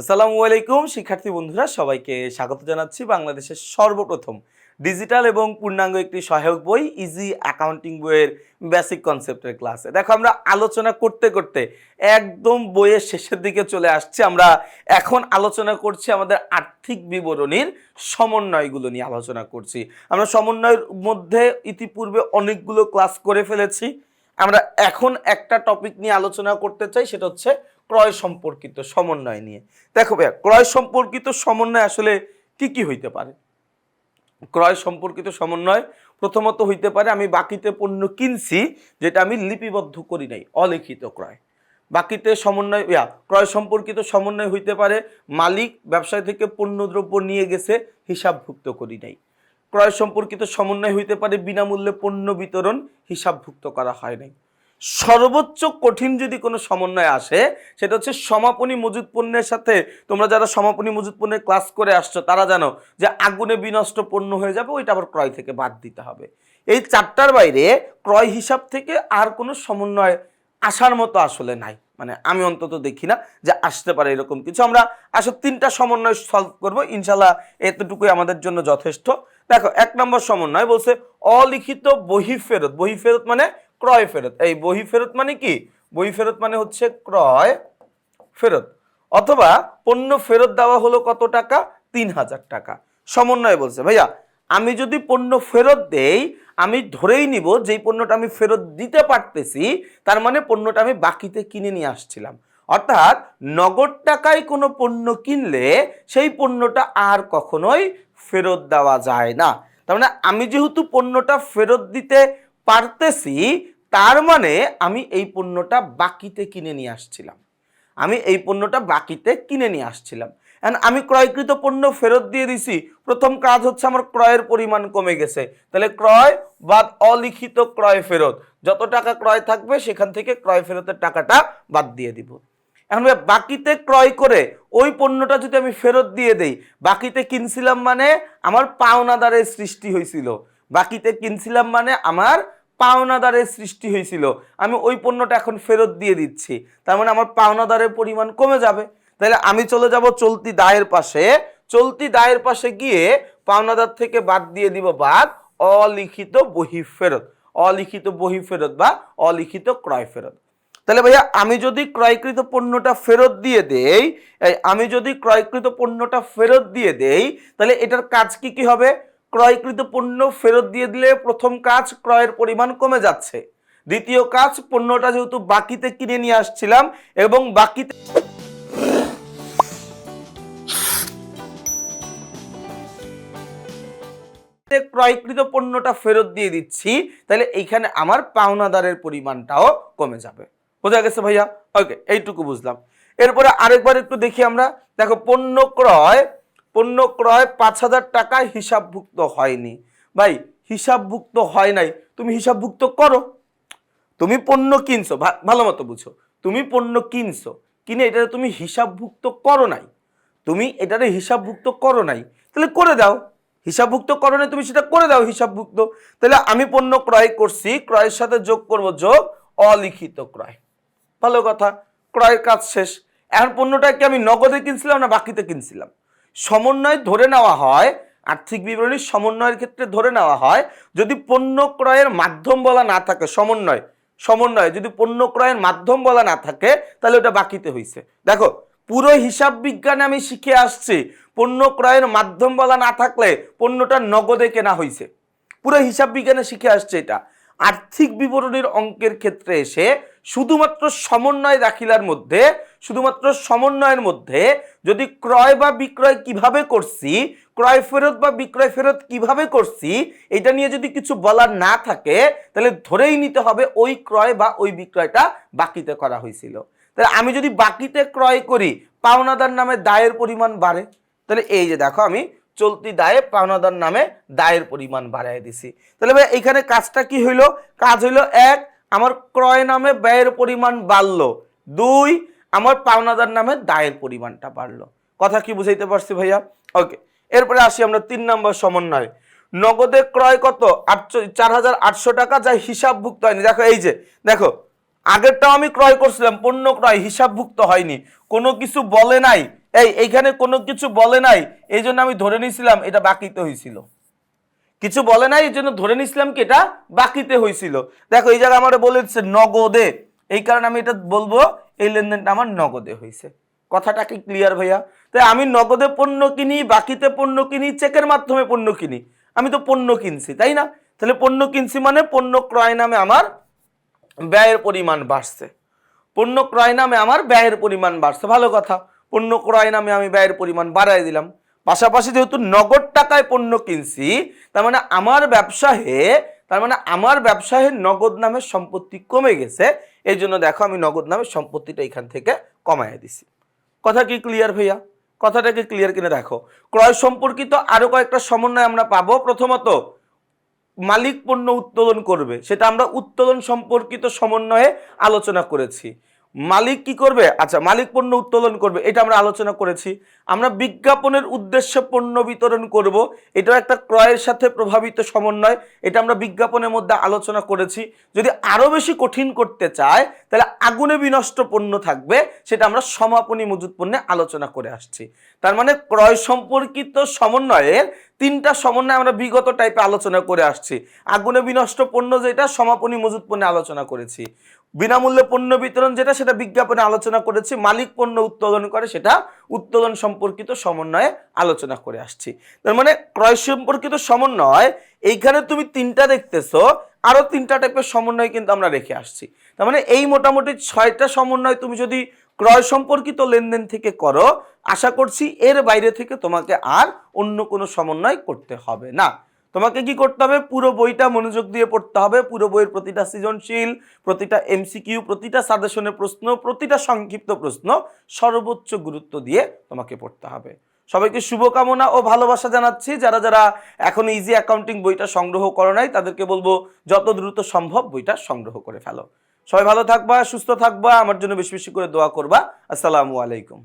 আসসালামু আলাইকুম, শিক্ষার্থী বন্ধুরা, সবাইকে স্বাগত জানাচ্ছি বাংলাদেশের সর্বপ্রথম ডিজিটাল এবং পূর্ণাঙ্গ একটি সহায়ক বই ইজি অ্যাকাউন্টিং বইয়ের বেসিক কনসেপ্টের ক্লাসে দেখো, আমরা আলোচনা করতে করতে একদম বইয়ের শেষের দিকে চলে আসছি। আমরা এখন আলোচনা করছি আমাদের আর্থিক বিবরণীর সমন্বয়গুলো নিয়ে আলোচনা করছি। আমরা সমন্বয়ের মধ্যে ইতিপূর্বে অনেকগুলো ক্লাস করে ফেলেছি। আমরা এখন একটা টপিক নিয়ে আলোচনা করতে চাই, সেটা হচ্ছে ক্রয় সম্পর্কিত সমন্বয় নিয়ে। দেখো ভাইয়া, ক্রয় সম্পর্কিত সমন্বয় আসলে কি কি হইতে পারে? ক্রয় সম্পর্কিত সমন্বয় প্রথমত হইতে পারে, আমি বাকিতে পণ্য কিনছি, যেটা আমি লিপিবদ্ধ করি নাই, অলিখিত ক্রয়। বাকিতে সমন্বয় ইয়া ক্রয় সম্পর্কিত সমন্বয় হইতে পারে, মালিক ব্যবসায় থেকে পণ্যদ্রব্য নিয়ে গেছে, হিসাবভুক্ত করি নাই। ক্রয় সম্পর্কিত সমন্বয় হইতে পারে, বিনামূল্যে পণ্য বিতরণ হিসাবভুক্ত করা হয় নাই। সর্বোচ্চ কঠিন যদি কোনো সমন্বয় আসে, সেটা হচ্ছে সমাপনী মজুদ পণ্যের সাথে তোমরা যারা সমাপনী মজুদ পণ্যের ক্লাস করে আসছো, তারা জানো যে আগুনে বিনষ্ট পণ্য হয়ে যাবে, ওইটা আবার ক্রয় থেকে বাদ দিতে হবে। এই চারটার বাইরে ক্রয় হিসাব থেকে আর কোনো সমন্বয় আসার মতো আসলে নাই। মানে আমি অন্তত দেখি না যে আসতে পারে এরকম কিছু। আমরা আসলে তিনটা সমন্বয় সলভ করব। ইনশাল্লাহ এতটুকুই আমাদের জন্য যথেষ্ট। দেখো, এক নম্বর সমন্বয় বলছে অলিখিত বহি ফেরত বহি ফেরত মানে ক্রয় ফেরত এই বহি ফেরত মানে কি? বহি ফেরত মানে হচ্ছে ক্রয় ফেরত। অথবা পণ্য ফেরত দেওয়া হলো কত টাকা? তিন হাজার টাকা। সমন্বয় বলছে, ভাইয়া, আমি যদি পণ্য ফেরত দেই, আমি ধরেই নিব যেই পণ্যটা আমি ফেরত দিতে পারতেছি, তার মানে পণ্যটা আমি বাকিতে কিনে নিয়ে আসছিলাম। অর্থাৎ নগদ টাকায় কোনো পণ্য কিনলে সেই পণ্যটা আর কখনোই ফেরত দেওয়া যায় না। তার মানে আমি যেহেতু পণ্যটা ফেরত দিতে পারতেছি, তার মানে আমি এই পণ্যটা বাকিতে কিনে নিয়ে আসছিলাম। আমি এই পণ্যটা বাকিতে কিনে নিয়ে আসছিলাম। And আমি ক্রয়কৃত পণ্য ফেরত দিয়ে দিছি। প্রথম কাজ হচ্ছে আমার ক্রয়ের পরিমাণ কমে গেছে। তাহলে ক্রয় বাদ অলিখিত ক্রয় ফেরত, যত টাকা ক্রয় থাকবে, সেখান থেকে ক্রয় ফেরতের টাকাটা বাদ দিয়ে দিব। এখন বাকিতে ক্রয় করে ওই পণ্যটা যদি আমি ফেরত দিয়ে দেই, বাকিতে কিনছিলাম মানে আমার পাওনাদারের সৃষ্টি হয়েছিল বাকিতে কিনছিলাম মানে আমার পাওনাদারের সৃষ্টি হয়েছিল আমি ওই পণ্যটা এখন ফেরত দিয়ে দিচ্ছি। তার মানে আমার পাওনাদারের পরিমাণ কমে যাবে। তাহলে আমি চলে যাব চলতি দায়ের পাশে। চলতি দায়ের পাশে গিয়ে পাওনাদার থেকে বাদ দিয়ে দিব বাদ অলিখিত বহি ফেরত। অলিখিত বহি ফেরত বা অলিখিত ক্রয় ফেরত। তাহলে ভাইয়া, আমি যদি ক্রয়কৃত পণ্যটা ফেরত দিয়ে দেই আমি যদি ক্রয়কৃত পণ্যটা ফেরত দিয়ে দেই, তাহলে এটার কাজ কি কি হবে? ক্রয়কৃত পণ্য ফেরত দিয়ে দিলে প্রথম কাজ ক্রয়ের পরিমাণ কমে যাচ্ছে। দ্বিতীয় কাজ, পণ্যটা যেহেতু বাকিতে কিনে নিয়ে আসছিলাম এবং বাকিতে ক্রয়কৃত পণ্যটা ফেরত দিয়ে দিচ্ছি, তাহলে এইখানে আমার পাওনাদারের পরিমাণটাও কমে যাবে। বোঝা গেছে ভাইয়া? ওকে এইটুকু বুঝলাম। এরপরে আরেকবার একটু দেখি আমরা। দেখো, পণ্য ক্রয় পণ্য ক্রয় পাঁচ হাজার টাকায় হিসাবভুক্ত হয়নি। ভাই, হিসাবভুক্ত হয় নাই। তুমি হিসাবভুক্ত করো। তুমি পণ্য কিনছো ভালো মতো বুঝো। তুমি পণ্য কিনছো, কিনে এটা তুমি হিসাবভুক্ত করো নাই। তুমি এটারে হিসাবভুক্ত করো নাই। তাহলে করে দাও। হিসাবভুক্ত করো নাই, তুমি সেটা করে দাও হিসাবভুক্ত। তাহলে আমি পণ্য ক্রয় করছি, ক্রয়ের সাথে যোগ করব যোগ অলিখিত ক্রয়। ভালো কথা, ক্রয়ের কাজ শেষ। এখন পণ্যটা কি আমি নগদে কিনছিলাম না বাকিতে কিনছিলাম? সমন্বয় ধরে নেওয়া হয়, আর্থিক বিবরণীর সমন্বয়ের ক্ষেত্রে ধরে নেওয়া হয়, যদি পণ্য ক্রয়ের মাধ্যম বলা না থাকে, সমন্বয় সমন্বয়, যদি পণ্য ক্রয়ের মাধ্যম বলা না থাকে, তাহলে ওটা বাকিতে হইছে। দেখো, পুরো হিসাব বিজ্ঞানে আমি শিখে আসছি, পণ্য ক্রয়ের মাধ্যম বলা না থাকলে পণ্যটা নগদে কেনা হইছে। পুরো হিসাব বিজ্ঞানে শিখে আসছে এটা। আর্থিক বিবরণীর অঙ্কের ক্ষেত্রে এসে শুধুমাত্র সমন্বয় দাখিলার মধ্যে, শুধুমাত্র সমন্বয়ের মধ্যে যদি ক্রয় বা বিক্রয় কীভাবে করছি, ক্রয় ফেরত বা বিক্রয় ফেরত কীভাবে করছি, এটা নিয়ে যদি কিছু বলার না থাকে, তাহলে ধরেই নিতে হবে ওই ক্রয় বা ওই বিক্রয়টা বাকিতে করা হয়েছিল। তাহলে আমি যদি বাকিতে ক্রয় করি, পাওনাদার নামে দায়ের পরিমাণ বাড়ে। তাহলে এই যে দেখো আমি চলতি দায়ে পাওনাদার নামে দায়ের পরিমাণ বাড়াই দিছি। তাহলে ভাই, এখানে কাজটা কি হইল? কাজ হইল এক আমার ক্রয় নামে ব্যয়ের পরিমাণ বাড়লো। দুই, আমার পাওনাদার নামে দায়ের পরিমাণটা বাড়লো। কথা কি বুঝাইতে পারছি ভাইয়া? ওকে, এরপরে আসি আমরা তিন নম্বর সমন্বয়। নগদে ক্রয় কত? আটশো চার হাজার আটশো টাকা যা হিসাবভুক্ত হয়নি। দেখো এই যে, দেখো, আগেরটাও আমি ক্রয় করছিলাম পণ্য ক্রয়, হিসাবভুক্ত হয়নি। কোনো কিছু বলে নাই। এই, এইখানে কোনো কিছু বলে নাই। এই জন্য আমি ধরে নিয়েছিলাম, এটা বাকিতে হয়েছিল। কিছু বলে নাই, এই জন্য ধরে নিয়েছিলাম কি এটা বাকিতে হয়েছিল। দেখো, এই জায়গায় আমার বলেছে নগদে। এই কারণে আমি এটা বলব, এই লেনদেনটা আমার নগদে হয়েছে। কথাটা কি ক্লিয়ার ভাইয়া? তাই আমি নগদে পণ্য কিনি, বাকিতে পণ্য কিনি চেকের মাধ্যমে পণ্য কিনি। আমি তো পণ্য কিনছি, তাই না? তাহলে পণ্য কিনছি মানে পণ্য ক্রয় নামে আমার ব্যয়ের পরিমাণ বাড়ছে। পণ্য ক্রয় নামে আমার ব্যয়ের পরিমাণ বাড়ছে, ভালো কথা। পণ্য ক্রয় নামে আমি ব্যয়ের পরিমাণ বাড়াই দিলাম। পাশাপাশি যেহেতু নগদ টাকায় পণ্য কিনছি, তার মানে আমার ব্যবসায়ে তার মানে আমার ব্যবসায়ে নগদ নামের সম্পত্তি কমে গেছে, এই জন্য দেখো আমি নগদ নামের সম্পত্তিটা এখান থেকে কমায় দিছি। কথা কি ক্লিয়ার ভাইয়া? কথাটাকে ক্লিয়ার কিনে দেখো। ক্রয় সম্পর্কিত আরও কয়েকটা সমন্বয় আমরা পাবো। প্রথমত, মালিক পণ্য উত্তোলন করবে। সেটা আমরা উত্তোলন সম্পর্কিত সমন্বয়ে আলোচনা করেছি। মালিক কি করবে? আচ্ছা মালিক পণ্য উত্তোলন করবে, এটা আমরা আলোচনা করেছি। আমরা বিজ্ঞাপনের উদ্দেশ্যে পণ্য বিতরণ করব, এটাও একটা ক্রয়ের সাথে প্রভাবিত সমন্বয়, এটা আমরা বিজ্ঞাপনের মধ্যে আলোচনা করেছি। যদি আরও বেশি কঠিন করতে চায়, তাহলে আগুনে বিনষ্ট পণ্য থাকবে, সেটা আমরা সমাপনী মজুত পণ্যে আলোচনা করে আসছি। তার মানে ক্রয় সম্পর্কিত সমন্বয়ের তিনটা সমন্বয় আমরা বিগত টাইপে আলোচনা করে আসছি। আগুনে বিনষ্ট পণ্য যেটা, সমাপনী মজুত পণ্যে আলোচনা করেছি। বিনামূল্যে পণ্য বিতরণ যেটা, সেটা বিজ্ঞাপনে আলোচনা করেছি, মালিক পণ্য উৎপাদন করে, সেটা উৎপাদন সম্পর্কিত সমন্বয়ে আলোচনা করে আসছি। তার মানে ক্রয় সম্পর্কিত সমন্বয়, এইখানে তুমি তিনটা দেখতেছো, আরও তিনটা টাইপের সমন্বয় কিন্তু আমরা রেখে আসছি। তার মানে এই মোটামুটি ছয়টা সমন্বয় তুমি যদি ক্রয় সম্পর্কিত লেনদেন থেকে করো, আশা করছি এর বাইরে থেকে তোমাকে আর অন্য কোনো সমন্বয় করতে হবে না। তোমাকে কি করতে হবে? পুরো বইটা মনোযোগ দিয়ে পড়তে হবে। পুরো বইয়ের প্রতিটা সৃজনশীল, প্রতিটা এমসিকিউ প্রতিটা সাজেশনের প্রশ্ন, প্রতিটা সংক্ষিপ্ত প্রশ্ন সর্বোচ্চ গুরুত্ব দিয়ে তোমাকে পড়তে হবে। সবাইকে শুভকামনা ও ভালোবাসা জানাচ্ছি। যারা যারা এখন ইজি অ্যাকাউন্টিং বইটা সংগ্রহ করো নাই, তাদেরকে বলব, যত দ্রুত সম্ভব বইটা সংগ্রহ করে ফেলো। সবাই ভালো থাকবা, সুস্থ থাকবা, আমার জন্য বেশি বেশি করে দোয়া করবা। আসসালামু আলাইকুম।